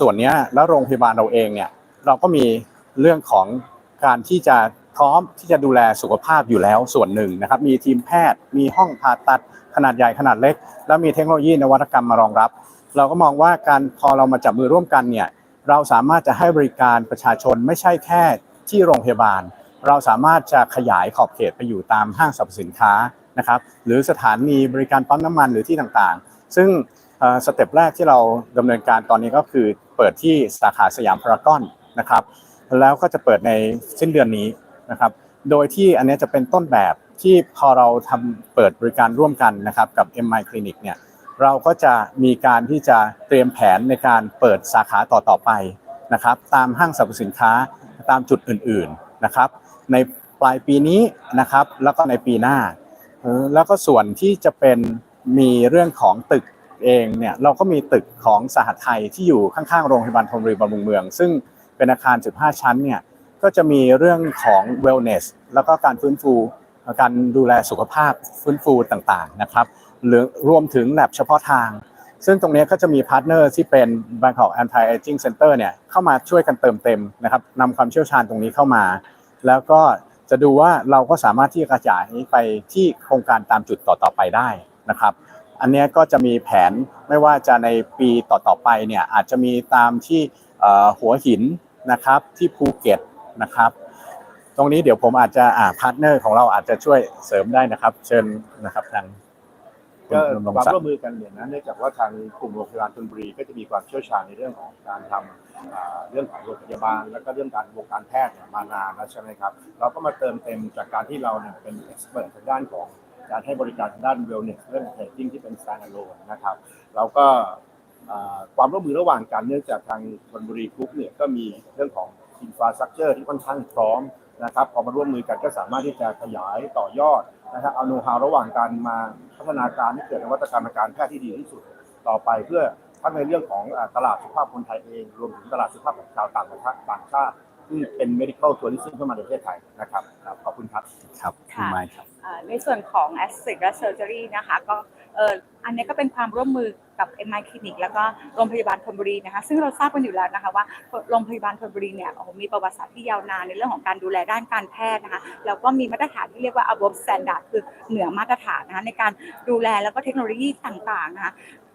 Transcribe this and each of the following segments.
ส่วนนี้แล้วโรงพยาบาลเราเองเนี่ยเราก็มีเรื่องของการที่จะพร้อมที่จะดูแลสุขภาพอยู่แล้วส่วนหนึ่งนะครับ มีทีมแพทย์ มีห้องผ่าตัดขนาดใหญ่ขนาดเล็ก แล้วมีเทคโนโลยีนวัตกรรมมารองรับ เราก็มองว่าการพอเรามาจับมือร่วมกันเนี่ยเราสามารถจะให้บริการประชาชนไม่ใช่แค่ที่โรงพยาบาล เราสามารถจะขยายขอบเขตไปอยู่ตามห้างสรรพสินค้านะครับหรือสถานีบริการปั๊มน้ำมันหรือที่ต่างๆ ซึ่ง สเต็ปแรกที่เราดำเนินการตอนนี้ก็คือเปิดที่สาขาสยามพารากอนนะครับ แล้วก็จะเปิดในสิ้นเดือนนี้นะครับ โดยที่อันนี้จะเป็นต้นแบบที่พอเราทำเปิดบริการร่วมกันนะครับกับ MI Clinic เนี่ยเราก็จะมีการที่จะเตรียมแผนในการเปิดสาขาต่อๆไปนะครับตามห้างสรรพสินค้าตามจุดอื่นๆนะครับ ในปลายปีนี้นะครับแล้วก็ในปีหน้า แล้วก็ส่วนที่จะเป็นมีเรื่องของตึก เองเนี่ยเราก็มีตึกของสหไทยที่อยู่ข้างๆโรงพยาบาลธนบุรีบำรุงเมือง ซึ่งเป็นอาคาร 15 ชั้นเนี่ยก็จะมีเรื่องของ wellness แล้วก็การฟื้นฟูการดูแลสุขภาพฟื้นฟูต่างๆนะครับหรือรวมถึงแลบเฉพาะทาง ซึ่งตรงนี้ก็จะมีพาร์ทเนอร์ที่เป็น Bangkok Anti Aging Center เนี่ยเข้ามาช่วยกันเติมเต็มนะครับนำความเชี่ยวชาญตรงนี้เข้ามา แล้วก็จะดูว่าเราก็สามารถที่จะกระจายไปที่โครงการตามจุดต่อๆไปได้นะครับ อันเนี้ยก็จะมีแผนไม่ว่าจะในปีต่อๆไปเนี่ยอาจจะมีตามที่เอ่อหัวหินนะครับที่ภูเก็ตนะครับ ตรงนี้เดี๋ยวผมอาจจะอ่าพาร์ทเนอร์ของเราอาจจะช่วยเสริมได้นะครับ เชิญนะครับทางคุณก็ดำรงความศักร่วดิ์มมือกันเนี่ยนะเนื่องจากว่าทางกลุ่มโรงพยาบาลธนบุรีก็จะมีความเชี่ยวชาญในเรื่องของการทำอ่าเรื่องของโรงพยาบาล แล้วก็เรื่องการวงการแพทย์เนี่ยมานานแล้วใช่ไหมครับ เราก็มาเติมเต็มจากการที่เราเนี่ยเป็นเอ็กซ์เพรสทางด้านของ การให้บริการทางด้านเวลเนสเรื่องเทรดดิ้งที่เป็น standalone นะครับเราก็อ่าความร่วมมือระหว่างกันเนื่องจากทางธนบุรีกรุ๊ปเนี่ยก็มีเรื่องของอินฟราสตรักเจอร์ที่ค่อนข้างพร้อมนะครับพอมาร่วมมือกันก็สามารถที่จะขยายต่อยอดนะครับเอาโน้ตฮาวระหว่างการมาพัฒนาการให้เกิดนวัตกรรมทางการแพทย์ที่ดีที่สุดต่อไปเพื่อทั้งในเรื่องของอ่าตลาดสุขภาพคนไทยเอง รวมถึงตลาดสุขภาพของชาวต่างประเทศต่างชาติที่เป็น medical tourism เข้ามาในประเทศไทยนะครับครับขอบคุณครับครับคุณไมค์ครับอ่า ในส่วนของ a s t r i c และ Surgery นะคะก็เอออันนี้ก็เป็นความร่วมมือกับ MI Clinic แล้วก็โรงพยาบาลธนบุรีนะคะ ซึ่งเราทราบกันอยู่แล้วนะคะว่าโรงพยาบาลธนบุรีเนี่ยโอ้มีประวัติศาสตร์ที่ยาวนานในเรื่องของการดูแลด้านการแพทย์นะคะแล้วก็มีมาตรฐานที่เรียกว่า above standard คือเหนือมาตรฐานนะคะในการดูแลแล้วก็เทคโนโลยีต่างๆนะคะ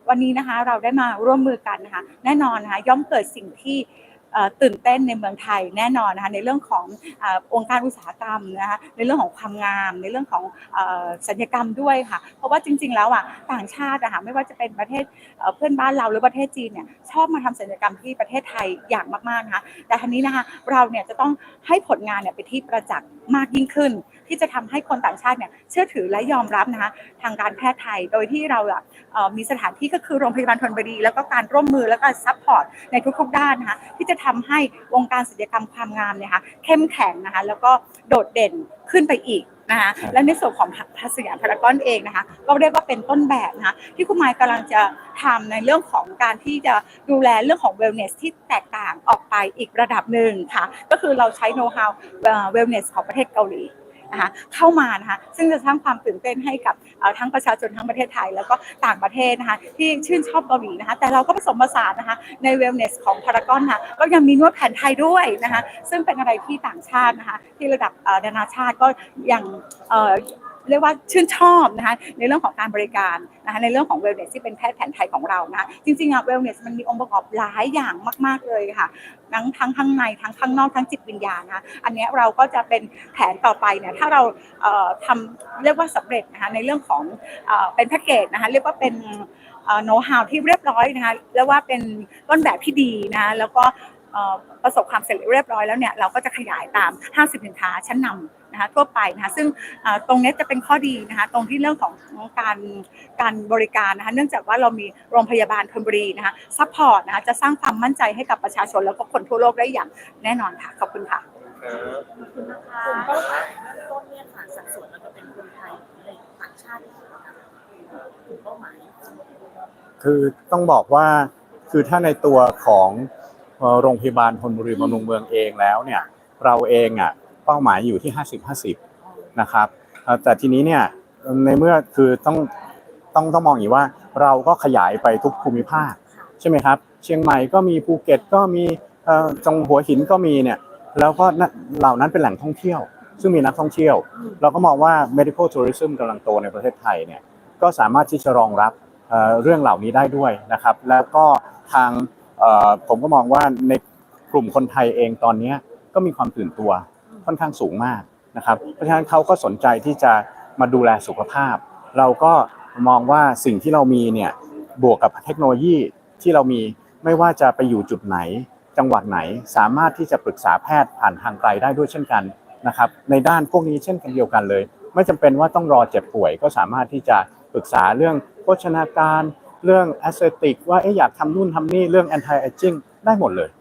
วันนี้นะคะเราได้มาร่วมมือกันนะคะแน่นอนนะคะย่อมเกิดสิ่งที่ ตื่นเต้นในเมืองไทยแน่นอนนะคะในเรื่องขององค์การอุตสาหกรรมนะคะในเรื่องของความงาม ในเรื่องของเอ่อศัลยกรรมด้วยค่ะ เพราะว่าจริง ๆ แล้วอะต่างชาติอะค่ะไม่ว่าจะเป็นประเทศเพื่อนบ้านเราหรือประเทศจีนเนี่ยชอบมาทำศัลยกรรมที่ประเทศไทยอย่างมากๆนะคะแต่ทีนี้นะคะเราเนี่ยจะต้องให้ผลงานเนี่ยไปที่ประจักษ์มากยิ่งขึ้น ที่จะทำให้คนต่างชาติเนี่ยเชื่อถือและยอมรับนะคะทางการแพทย์ไทยโดยที่เราอะเอ่อมีสถานที่ก็คือโรงพยาบาลธนบุรีแล้วก็การร่วมมือแล้วก็ซัพพอร์ตในทุกๆด้านนะคะที่จะทำให้วงการศัลยกรรมความงามเนี่ยค่ะเข้มแข็งนะคะแล้วก็โดดเด่นขึ้นไปอีกนะคะครับและในส่วนของพัสยามพารากอนเองนะคะก็เรียกว่าเป็นต้นแบบนะคะที่คุณไมค์กำลังจะทำในเรื่องของการที่จะดูแลเรื่องของ wellness ที่แตกต่างออกไปอีกระดับหนึ่งค่ะก็คือเราใช้ know how เอ่อ wellness ของประเทศเกาหลี นะคะเข้ามานะคะซึ่งจะสร้างความตื่นเต้นให้กับทั้งประชาชนทั้งประเทศไทย แล้วก็ต่างประเทศนะคะที่ชื่นชอบเกาหลีนะคะแต่เราก็ผสมผสานนะคะในเวลเนสของพารากอนค่ะก็ยังมีนวดแผนไทยด้วยนะคะซึ่งเป็นอะไรที่ต่างชาตินะคะที่ระดับนานาชาติก็ยัง เรียกว่าชื่นชอบนะคะในเรื่องของการบริการนะคะในเรื่องของเวลเนสที่เป็นแพทย์แผนไทยของเรานะคะจริงๆอะเวลเนสมันมีองค์ประกอบหลายอย่างมาก ๆเลยค่ะทั้งทั้งข้างในทั้งข้างนอกทั้งจิตวิญญาณนะคะอันนี้เราก็จะเป็นแผนต่อไปเนี่ยถ้าเราเทำเรียกว่าสำเร็จนะคะในเรื่องของเอเป็นแพ็กเกจนะคะเรียกว่าเป็นโน้ตฮาวที่เรียบร้อยนะคะแล้วว่าเป็นต้นแบบที่ดีนะแล้วก็ ประสบความสำเร็จเรียบร้อยแล้วเนี่ยเราก็จะขยายตามห้างสินค้าชั้นนำนะคะทั่วไปนะคะซึ่งตรงนี้จะเป็นข้อดีนะคะตรงที่เรื่องของการการบริการนะคะเนื่องจากว่าเรามีโรงพยาบาลธนบุรีนะคะซัพพอร์ตนะคะจะสร้างความมั่นใจให้กับประชาชนแล้วก็คนทั่วโลกได้อย่างแน่นอนค่ะขอบคุณค่ะกลุ่มเป้าหมายต้นเนี่ยค่ะสัดส่วนเราจะเป็นคนไทยในต่างชาติเป้าหมายคือต้องบอกว่าคือถ้าในตัวของ โรงพยาบาลธนบุรีบำรุงเมืองเองแล้วเนี่ยเราเองอะเป้าหมายอยู่ที่ 50-50 นะครับแต่ทีนี้เนี่ยในเมื่อคือต้องต้องต้องมองอย่างว่าเราก็ขยายไปทุกภูมิภาคใช่ไหมครับ เชียงใหม่ก็มีภูเก็ตก็มีจังหัวหินก็มีเนี่ยแล้วก็เหล่านั้นเป็นแหล่งท่องเที่ยว ซึ่งมีนักท่องเที่ยว เราก็มองว่า medical tourism กำลังโตในประเทศไทยเนี่ยก็สามารถที่จะรองรับเรื่องเหล่านี้ได้ด้วยนะครับ แล้วก็ทาง ผมก็มองว่าในกลุ่มคนไทยเองตอนนี้ก็มีความตื่นตัวค่อนข้างสูงมากนะครับ เพราะฉะนั้นเขาก็สนใจที่จะมาดูแลสุขภาพ เราก็มองว่าสิ่งที่เรามีเนี่ยบวกกับเทคโนโลยีที่เรามีไม่ว่าจะไปอยู่จุดไหน จังหวัดไหนสามารถที่จะปรึกษาแพทย์ผ่านทางไกลได้ด้วยเช่นกันนะครับในด้านพวกนี้เช่นกันเดียวกันเลย ไม่จำเป็นว่าต้องรอเจ็บป่วยก็สามารถที่จะปรึกษาเรื่องโภชนาการ เรื่องแอสเซติกว่าเอ๊ะอยากทำนู่นทำนี่เรื่อง anti aging ได้หมดเลย